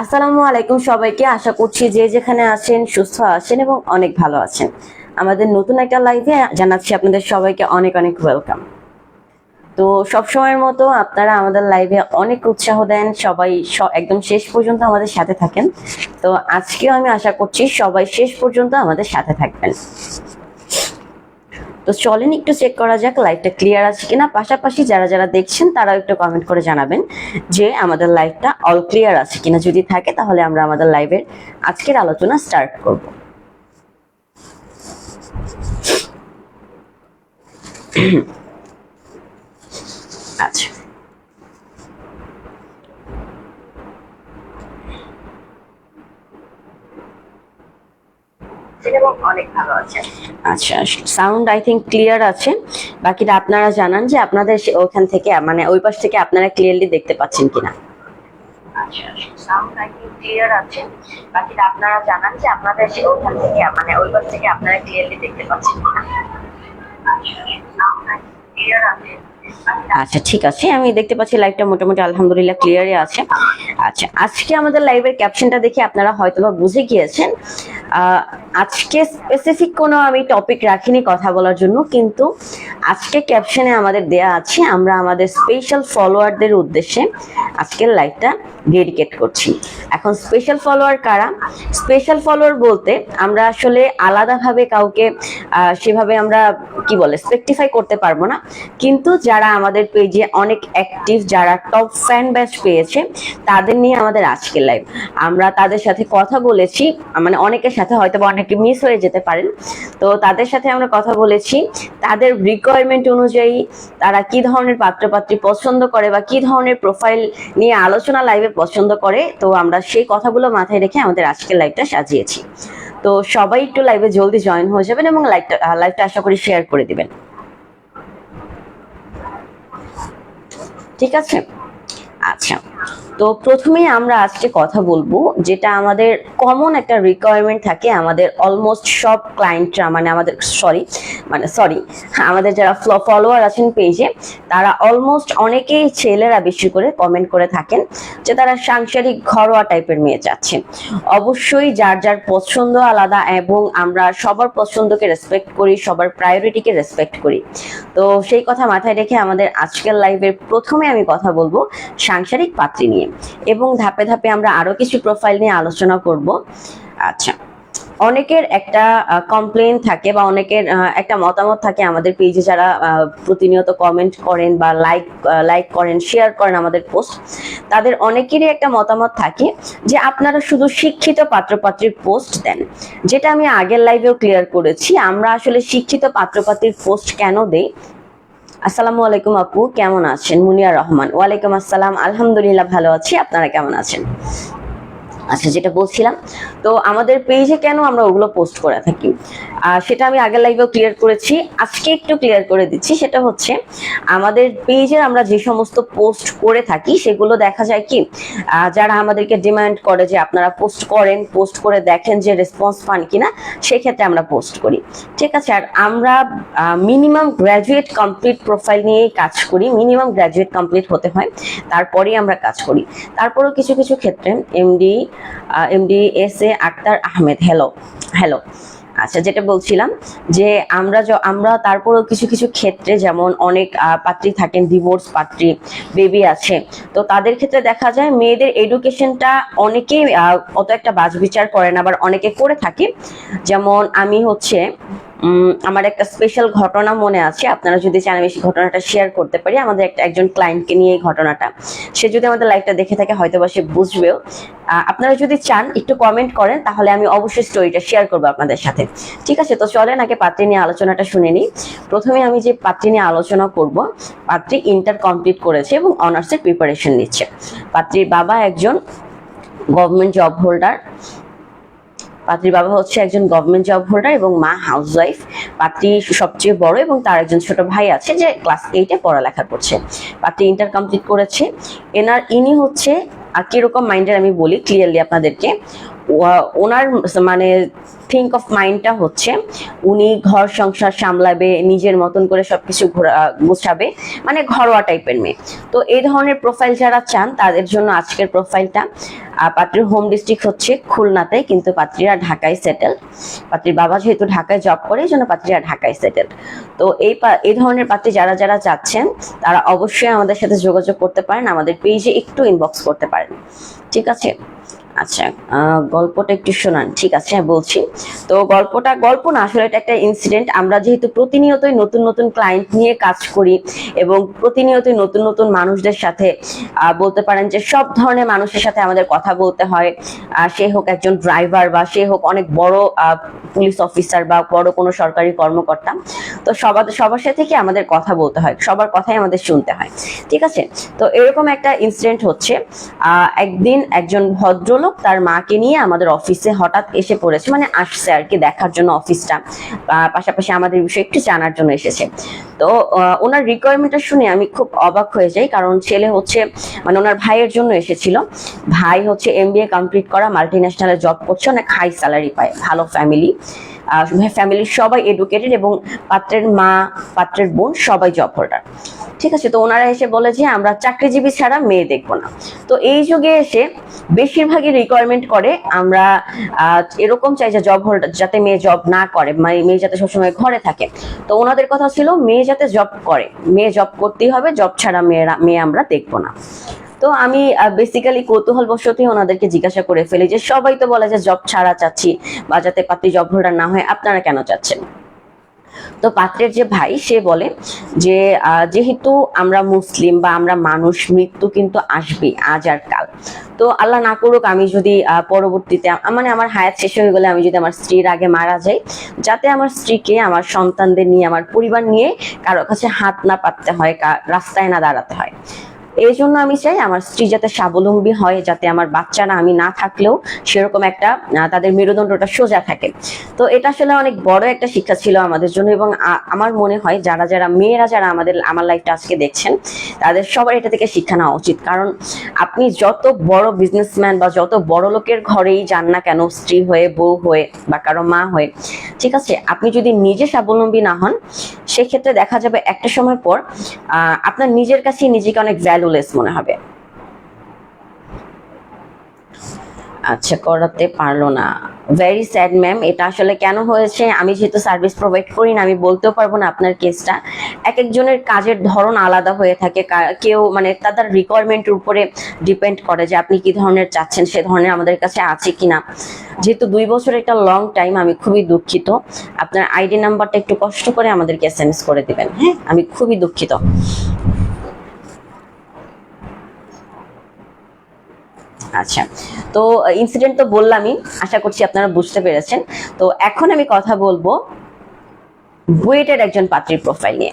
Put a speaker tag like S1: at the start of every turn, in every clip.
S1: আসসালামু আলাইকুম সবাইকে। আশা করছি যে যেখানে আছেন সুস্থ আছেন এবং অনেক ভালো আছেন। আমাদের নতুন একটা লাইভে জানাচ্ছি আপনাদের সবাইকে অনেক অনেক ওয়েলকাম তো সব সময়ের মতো আপনারা আমাদের লাইভে অনেক উৎসাহ দেন, সবাই একদম শেষ পর্যন্ত আমাদের সাথে থাকেন। তো আজকেও আমি আশা করছি সবাই শেষ পর্যন্ত আমাদের সাথে থাকবেন। তো চলেন একটু চেক করা যাক লাইভটা ক্লিয়ার আছে কিনা। পাশাপাশি যারা যারা দেখছেন, তারাও একটু কমেন্ট করে জানাবেন যে আমাদের লাইভটা অল ক্লিয়ার আছে কিনা। যদি থাকে, তাহলে আমরা আমাদের লাইভের আজকের আলোচনা স্টার্ট করব। আচ্ছা। অনেক ভালো আছে। আচ্ছা সাউন্ড আই থিঙ্ক ক্লিয়ার আছে। বাকিটা আপনারা জানান যে আপনাদের ওখান থেকে মানে ওই পাশ থেকে আপনারা ক্লিয়ারলি দেখতে পাচ্ছেন কিনা। আচ্ছা সাউন্ড আই থিঙ্ক ক্লিয়ার আছে। বাকিটা আপনারা জানান যে আপনাদের ওখান থেকে মানে ওই পাশ থেকে আপনারা ক্লিয়ারলি দেখতে পাচ্ছেন কিনা। আচ্ছা সাউন্ড আই ক্লিয়ার আছে। আচ্ছা ঠিক আছে। আমি দেখতে পাচ্ছি লাইভটা মোটামুটি আলহামদুলিল্লাহ ক্লিয়ারই আছে। আচ্ছা আজকে আমাদের লাইভের ক্যাপশনটা দেখে আপনারা হয়তোবা বুঝে গিয়েছেন। আজকে স্পেসিফিক কোনো আমি টপিক রাখিনি কথা বলার জন্য, কিন্তু আজকে ক্যাপশনে আমাদের দেয়া আছে, আমরা আমাদের স্পেশাল ফলোয়ারদের উদ্দেশ্যে আজকের লাইভটা ডেডিকেট করছি। এখন স্পেশাল ফলোয়ার কারা? স্পেশাল ফলোয়ার বলতে আমরা আসলে আলাদাভাবে কাউকে সেভাবে আমরা কি বলে স্পেক্টিফাই করতে পারব না। কিন্তু যারা আমাদের পেজে অনেক অ্যাক্টিভ যারা টপ ফ্যান ব্যাচ পেয়েছে, তাদের নিয়ে আমাদের আজকের লাইভ আমরা তাদের সাথে কথা বলেছি মানে অনেকের সাথে হয়তো বা অনেকে মিস হয়ে যেতে পারেন। তো তাদের সাথে আমরা কথা বলেছি। তাদের রিকোয়ারমেন্ট অনুযায়ী তারা কি ধরনের পাত্রপাত্রী পছন্দ করে বা কি ধরনের প্রোফাইল নিয়ে আলোচনা লাইভে পছন্দ করে, তো আমরা সেই কথাগুলো মাথায় রেখে আমাদের আজকের লাইভটা সাজিয়েছি। তো সবাই একটু লাইভে জলদি জয়েন হয়ে যাবেন এবং লাইভটা লাইভটা আশা করি শেয়ার করে দিবেন। ঠিক আছে? আচ্ছা। তো প্রথমেই আমরা আজকে কথা বলব যেটা আমাদের কমন একটা রিকোয়ারমেন্ট থাকে আমাদের অলমোস্ট সব ক্লায়েন্টরা মানে আমাদের সরি মানে সরি আমাদের যারা ফলোয়ার আছেন পেজে তারা অলমোস্ট অনেকেই ছেলেরা বেশি করে কমেন্ট করে থাকেন যে তারা সাংসারিক ঘরোয়া টাইপের মেয়ে চাচ্ছেন। অবশ্যই যার যার পছন্দ আলাদা এবং আমরা সবার পছন্দকে রেসপেক্ট করি, সবার প্রায়োরিটিকে রেসপেক্ট করি। তো সেই কথা মাথায় রেখে আমাদের আজকের লাইভের প্রথমে আমি কথা বলব সাংসারিক পাত্রী নিয়ে। এবং ধাপে ধাপে আমরা আরও কিছু প্রোফাইল নিয়ে আলোচনা করব। আচ্ছা অনেকের একটা কমপ্লেন থাকে বা অনেকের একটা মতামত থাকে আমাদের পেজে যারা প্রতিনিয়ত কমেন্ট করেন বা লাইক লাইক করেন শেয়ার করেন আমাদের পোস্ট তাদের অনেকেরই একটা মতামত থাকে যে আপনারা শুধু শিক্ষিত পাত্রপাত্রীর পোস্ট দেন। যেটা আমি আগের লাইভেও ক্লিয়ার করেছি, আমরা আসলে শিক্ষিত পাত্রপাত্রীর পোস্ট কেন দেই? আসসালামু আলাইকুম আপু, কেমন আছেন? মুনিয়া রহমান। ওয়ালাইকুম আসসালাম। আলহামদুলিল্লাহ ভালো আছি। আপনারা কেমন আছেন? আচ্ছা যেটা বলছিলাম, তো আমাদের পেজে কেন আমরা ওগুলো পোস্ট করে থাকি? সেটা আমি আগের লাইভেও ক্লিয়ার করেছি, আজকে একটু ক্লিয়ার করে দিচ্ছি, সেটা হচ্ছে আমাদের পেজে আমরা যে সমস্ত পোস্ট করে থাকি, সেগুলো দেখা যায় কি যারা আমাদেরকে ডিমান্ড করে যে আপনারা পোস্ট করেন পোস্ট করে দেখেন যে রেসপন্স পান কিনা, সেক্ষেত্রে আমরা পোস্ট করি। ঠিক আছে, আর আমরা মিনিমাম গ্র্যাজুয়েট কমপ্লিট প্রোফাইল নিয়েই কাজ করি মিনিমাম গ্র্যাজুয়েট কমপ্লিট হতে হয়, তারপরেই আমরা কাজ করি। তারপরেও কিছু কিছু ক্ষেত্রে MD MD S A Akhtar Ahmed. Hello hello আচ্ছা যেটা বলছিলাম যে আমরা আমরা তারপরেও কিছু কিছু ক্ষেত্রে যেমন অনেক পাত্রী থাকেন ডিভোর্স পাত্রী বেবি আছে, তো তাদের ক্ষেত্রে দেখা যায় মেয়েদের এডুকেশনটা অনেকেই অত একটা বাজ বিচার করে না, আবার অনেকে করে থাকে। যেমন আমি হচ্ছে আমার একটা স্পেশাল ঘটনা মনে আছে। আপনারা যদি চান আমি ঘটনাটা শেয়ার করতে পারি, আমাদের একটা একজন ক্লায়েন্টকে নিয়ে এই ঘটনাটা। সে যদি আমাদের লাইভটা দেখে থাকে হয়তো বা সে বুঝবেও। আপনারা যদি চান একটু কমেন্ট করেন, তাহলে আমি অবশ্যই স্টোরিটা শেয়ার করব আপনাদের সাথে। ঠিক আছে? তো চলেন, আগে পাত্রী নিয়ে আলোচনাটা শুনে নিই। প্রথমে আমি যে পাত্রী নিয়ে আলোচনা করব, পাত্রী ইন্টার কমপ্লিট করেছে এবং অনার্সের প্রিপারেশন নিচ্ছে। পাত্রীর বাবা একজন গভর্নমেন্ট জব হোল্ডার পাত্রীর বাবা হচ্ছে একজন গভর্নমেন্ট জব হোল্ডার এবং মা হাউস ওয়াইফ পাত্রী সবচেয়ে বড় এবং তার একজন ছোট ভাই আছে যে ক্লাস এইটে পড়ালেখা করছে। পাত্রী ইন্টার কমপ্লিট করেছে। এনার, ইনি হচ্ছে, আর কীরকম মাইন্ডের আমি বলি ক্লিয়ারলি আপনাদেরকে ওনার মানে থিঙ্ক অফ মাইন্ডটা হচ্ছে, উনি ঘর সংসার সামলাবে, নিজের মতন করে সবকিছু ঘোরা- গোছাবে মানে ঘরোয়া টাইপের মেয়ে। তো এই ধরনের প্রোফাইল যারা চান, তাদের জন্য আজকের প্রোফাইলটা পাত্রীর হোম ডিস্ট্রিক্ট হচ্ছে খুলনাতে, কিন্তু পাত্রীরা ঢাকায় সেটেল পাত্রীর বাবা যেহেতু ঢাকায় জব করে, এই জন্য পাত্রীরা ঢাকায় সেটেল তো এই এই ধরনের পাত্রী যারা যারা চাচ্ছেন তারা অবশ্যই আমাদের সাথে যোগাযোগ করতে পারেন, আমাদের পেজে একটু ইনবক্স করতে পারেন। ঠিক আছে? আচ্ছা গল্পটা একটু শোনান। ঠিক আছে হ্যাঁ বলছি। তো গল্পটা, গল্প না, আসলে এটা একটা ইনসিডেন্ট আমরা যেহেতু প্রতিনিয়তই নতুন নতুন ক্লায়েন্ট নিয়ে কাজ করি এবং প্রতিনিয়তই নতুন নতুন মানুষদের সাথে বলতে পারেন যে সব ধরনের মানুষের সাথে আমাদের কথা বলতে হয়। সে হোক একজন ড্রাইভার বা সে হোক অনেক বড় পুলিশ অফিসার বা বড় কোনো সরকারি কর্মকর্তা, তো সবার সবার সাথে কি আমাদের কথা বলতে হয়? সবার কথাই আমাদের শুনতে হয়। ঠিক আছে? তো এরকম একটা ইনসিডেন্ট হচ্ছে। একদিন একজন ভদ্রলোক তার মাকে নিয়ে আমাদের অফিসে হঠাৎ এসে পড়েছে মানে আসছে আর কি দেখার জন্য অফিসটা পাশাপাশি আমাদের বিষয়ে একটু জানার জন্য এসেছে। তো ওনার রিকোয়ারমেন্টটা শুনে আমি খুব অবাক হয়ে যাই, কারণ ছেলে হচ্ছে মানে ওনার ভাইয়ের জন্য এসেছিল। ভাই হচ্ছে এমবিএ কমপ্লিট করা মাল্টি ন্যাশনালে জব করছে, অনেক হাই স্যালারি পায়, ভালো ফ্যামিলি ফ্যামিলির সবাই এডুকেটেড এবং পাত্রের মা, পাত্রের বোন সবাই জব হোল্ডার ঠিক আছে? তো ওনারা এসে বলে যে, আমরা চাকরিজীবী ছাড়া মেয়ে দেখব না। তো এই যুগে এসে বেশিরভাগই রিকোয়ারমেন্ট করে, আমরা এরকম চাই যে জব হোল্ডার যাতে মেয়ে জব না করে মানে মেয়ে যাতে সবসময় ঘরে থাকে। তো ওনাদের কথা ছিল, মেয়ে যাতে জব করে, মেয়ে জব করতেই হবে জব ছাড়া মেয়েরা, মেয়ে আমরা দেখব না। তো আমি বেসিক্যালি কৌতূহল বশতই ওনাদেরকে জিজ্ঞাসা করে ফেলি যে, সবাই তো বলে যে জব ছাড়া চাচ্ছি, বা যাতে পাত্রী জব হোল্ডার না হয়, আপনারা কেন চাচ্ছেন? তো পাত্রের যে ভাই, সে বলে যে যেহেতু আমরা মুসলিম বা আমরা মানুষ, মৃত্যু কিন্তু আসবে আজ আর কাল। তো আল্লাহ না করুক, আমি যদি পরবর্তীতে মানে আমার হায়াত শেষ হয়ে গেলে আমি যদি আমার স্ত্রীর আগে মারা যাই, যাতে আমার স্ত্রীকে, আমার সন্তানদের নিয়ে, আমার পরিবার নিয়ে কারও কাছে হাত না পাততে হয় রাস্তায় না দাঁড়াতে হয়। এই জন্য আমি চাই আমার স্ত্রী যাতে স্বাবলম্বী হয়, যাতে আমার বাচ্চারা আমি না থাকলেও সেরকম একটা তাদের মেরুদণ্ডটা সোজা থাকে। তো এটা আসলে অনেক বড় একটা শিক্ষা ছিল আমাদের জন্য এবং আমার মনে হয় যারা যারা মেয়েরা যারা আমাদের, আমার লাইফটা আজকে দেখছেন, তাদের সবার এটা থেকে শিক্ষা নেওয়া উচিত। কারণ আপনি যত বড় বিজনেসম্যান বা যত বড় লোকের ঘরেই যান না কেন, স্ত্রী হয়ে, বউ হয়ে বা কারও মা হয়ে, ঠিক আছে, আপনি যদি নিজে স্বাবলম্বী না হন, সেক্ষেত্রে দেখা যাবে একটা সময় পর আপনার নিজের কাছে নিজেকে অনেক ভ্যালুলেস মনে হবে। আচ্ছা করাতে পারল না। ভেরি স্যাড ম্যাম এটা আসলে কেন হয়েছে? আমি যেহেতু সার্ভিস প্রোভাইড করি না, আমি বলতেও পারব না আপনার কেসটা এক একজনের কাজের ধরন আলাদা হয়ে থাকে। কেউ মানে তাদের রিকোয়ারমেন্টের উপরে ডিপেন্ড করে যে আপনি কি ধরনের চাচ্ছেন, সে ধরনের আমাদের কাছে আছে কিনা। যেহেতু দুই বছর একটা লং টাইম আমি খুবই দুঃখিত। আপনার আইডি নাম্বারটা একটু কষ্ট করে আমাদেরকে এস করে দিবেন হ্যাঁ? আমি খুবই দুঃখিত। আচ্ছা। তো ইনসিডেন্ট তো বললামই, আশা করছি আপনারা বুঝতে পেরেছেন। তো, এখন আমি কথা বলব বুয়েটের একজন পাত্রীর প্রোফাইল নিয়ে।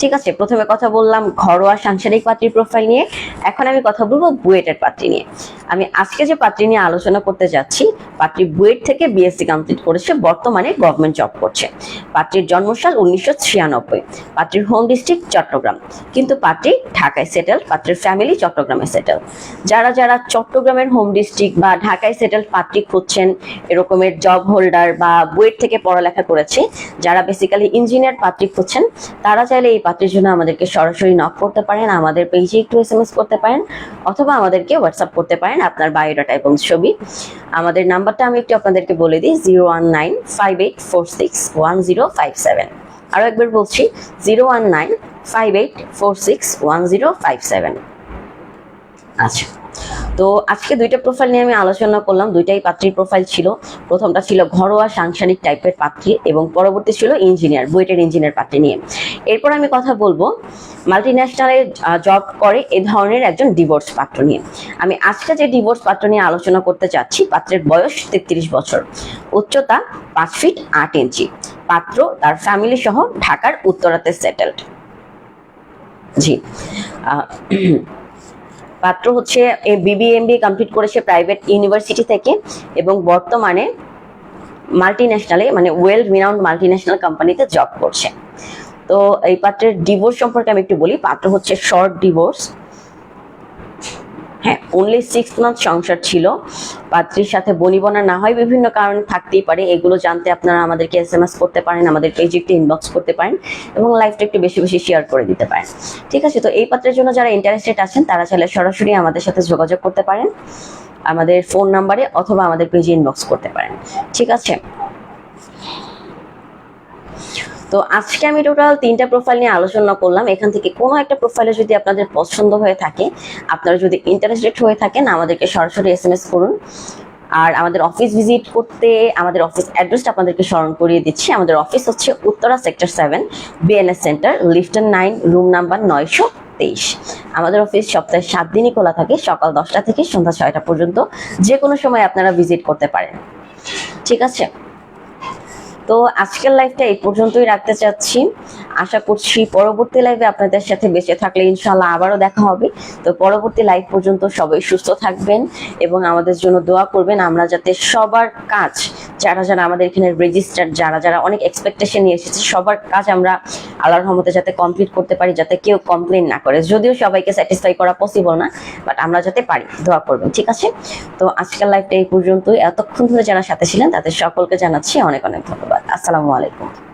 S1: ঠিক আছে, প্রথমে কথা বললাম ঘরোয়া সাংসারিক পাত্রীর প্রোফাইল নিয়ে। এখন আমি কথা বলব বুয়েটের পাত্রী নিয়ে। আমি আজকে যে পাত্রী নিয়ে আলোচনা করতে যাচ্ছি, পাত্রী বুয়েট থেকে বিএসসি কমপ্লিট করেছে, বর্তমানে গভর্নমেন্ট জব করছে। পাত্রীর জন্মসাল উনিশশো ছিয়ানব্বই, পাত্রীর হোম ডিস্ট্রিক্ট চট্টগ্রাম। কিন্তু পাত্রী ঢাকায় সেটেল পাত্রীর ফ্যামিলি চট্টগ্রামে সেটেল যারা যারা চট্টগ্রামের হোম ডিস্ট্রিক্ট বা ঢাকায় সেটেল পাত্রী খুঁজছেন, এরকমের জব হোল্ডার বা বুয়েট থেকে পড়ালেখা করেছে, যারা বেসিক্যালি ইঞ্জিনিয়ার পাত্রী খুঁজছেন, তারা চাইলে এই পাত্রের জন্য আমাদেরকে সরাসরি নক করতে পারেন, আমাদের পেজে একটু এস এম এস করতে পারেন, অথবা আমাদেরকে হোয়াটসঅ্যাপ করতে পারেন আপনার বায়োডাটা এবং ছবি। আমাদের নাম্বারটা আমি একটু আপনাদেরকে বলে দিই zero one nine five eight four six one zero five seven আরও একবার বলছি zero one nine five eight four six one zero five seven আচ্ছা। তো আজকে দুইটা প্রোফাইল নিয়ে আমি আলোচনা করলাম। দুইটাই পাত্রীর প্রোফাইল ছিল। প্রথমটা ছিল ঘরোয়া সাংসারিক টাইপের পাত্রী এবং পরবর্তী ছিল ইঞ্জিনিয়ার বুয়েটের ইঞ্জিনিয়ার পাত্রী নিয়ে। এরপর আমি কথা বলব মাল্টি ন্যাশনালে জব করে এ ধরনের একজন ডিভোর্স পাত্র নিয়ে। আমি আজকে যে ডিভোর্স পাত্র নিয়ে আলোচনা করতে চাচ্ছি পাত্রের বয়স তেত্রিশ বছর। উচ্চতা পাঁচ ফিট আট ইঞ্চি। পাত্র তার ফ্যামিলি সহ ঢাকার উত্তরাতে সেটেলড জি। পাত্র হচ্ছে B B M B complete করেছে প্রাইভেট ইউনিভার্সিটি থেকে এবং বর্তমানে মাল্টি ন্যাশনালে মানে ওয়েল রিনাউন্ড মাল্টি ন্যাশনাল কোম্পানিতে জব করছে। তো এই পাত্রের ডিভোর্স সম্পর্কে আমি একটু বলি, পাত্র হচ্ছে শর্ট ডিভোর্স হ্যাঁ অনলি সিক্স মান্থ সংসার ছিল। পাত্রীর সাথে বনিবনা না হয় বিভিন্ন কারণে থাকতেই পারে। এগুলো জানতে আপনারা আমাদেরকে এস এম এস করতে পারেন, আমাদের পেজে একটু ইনবক্স করতে পারেন এবং লাইভটা একটু বেশি বেশি শেয়ার করে দিতে পারেন। ঠিক আছে, তো এই পাত্রের জন্য যারা ইন্টারেস্টেড আছেন, তারা চাইলে সরাসরি আমাদের সাথে যোগাযোগ করতে পারেন। আমাদের ফোন নাম্বারে অথবা আমাদের পেজে ইনবক্স করতে পারেন। ঠিক আছে তো আজকে আমি টোটাল তিনটা প্রোফাইল নিয়ে আলোচনা করলাম। এখান থেকে কোনো একটা প্রোফাইলে যদি আপনাদের পছন্দ হয়ে থাকে, আপনারা যদি ইন্টারেস্টেড হয়ে থাকেন, আমাদেরকে সরাসরি এস এম এস করুন। আর আমাদের অফিস ভিজিট করতে, আমাদের অফিস অ্যাড্রেসটা আপনাদেরকে স্মরণ করিয়ে দিচ্ছি। আমাদের অফিস হচ্ছে Uttara sector seven BNS centre লিফটন nine room number নয়শো তেইশ। আমাদের অফিস সপ্তাহে সাত দিনই খোলা থাকে, সকাল দশটা থেকে সন্ধ্যা ছয়টা পর্যন্ত। যে কোনো সময় আপনারা ভিজিট করতে পারেন। ঠিক আছে? তো আজকের লাইভটা এই পর্যন্তই রাখতে চাচ্ছি। আশা করছি পরবর্তী লাইভে আপনাদের সাথে বেঁচে থাকলে ইনশাল্লাহ আবারও দেখা হবে। তো পরবর্তী লাইভ পর্যন্ত সবাই সুস্থ থাকবেন এবং আমাদের জন্য দোয়া করবেন। আমরা যাতে সবার কাজ যারা যারা আমাদের এখানে রেজিস্টার যারা যারা অনেক এক্সপেকটেশন নিয়ে এসেছে, সবার কাজ আমরা আল্লাহর রহমতে যাতে কমপ্লিট করতে পারি, যাতে কেউ কমপ্লেন না করে। যদিও সবাইকে স্যাটিসফাই করা পসিবল না বাট আমরা যাতে পারি, দোয়া করবেন, ঠিক আছে? তো আজকের লাইফটা এই পর্যন্তই। এতক্ষণ ধরে যারা সাথে ছিলেন, তাদের সকলকে জানাচ্ছি অনেক অনেক ধন্যবাদ। আসসালামু আলাইকুম।